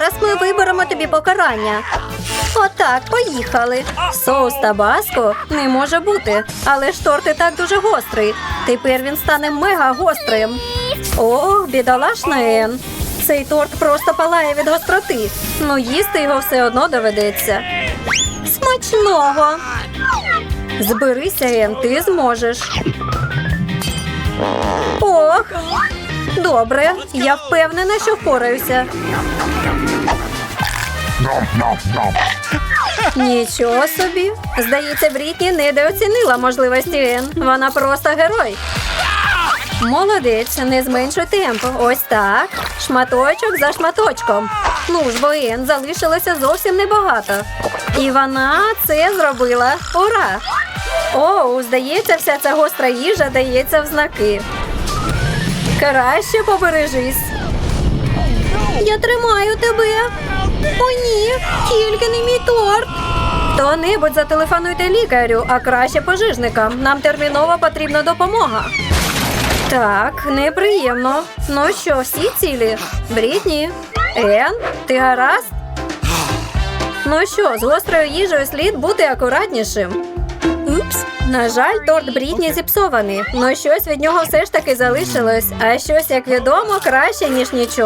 Зараз ми виберемо тобі покарання. Отак, поїхали. Соус табаско не може бути, але ж торт і так дуже гострий. Тепер він стане мега гострим. Ох, бідолашна Ен. Цей торт просто палає від гостроти. Ну їсти його все одно доведеться. Смачного. Зберися, Ен, ти зможеш. Ох, добре, я впевнена, що впораюся. Нічого собі. Здається, Брітні недооцінила можливості Ен. Вона просто герой. Молодець, не зменшуй темп. Ось так. Шматочок за шматочком. Ну ж, бо Ен залишилося зовсім небагато. І вона це зробила. Ура! О, здається, вся ця гостра їжа дається в знаки. Краще побережись. Я тримаю тебе. О, ні, тільки не мій торт. Хто-небудь зателефонуйте лікарю, а краще пожежникам. Нам терміново потрібна допомога. Так, неприємно. Ну що, всі цілі? Брітні? Ен, ти гаразд? Ну що, з гострою їжею слід бути акуратнішим. На жаль, торт Брітні зіпсований. але щось від нього все ж таки залишилось, а щось, як відомо, краще, ніж нічого.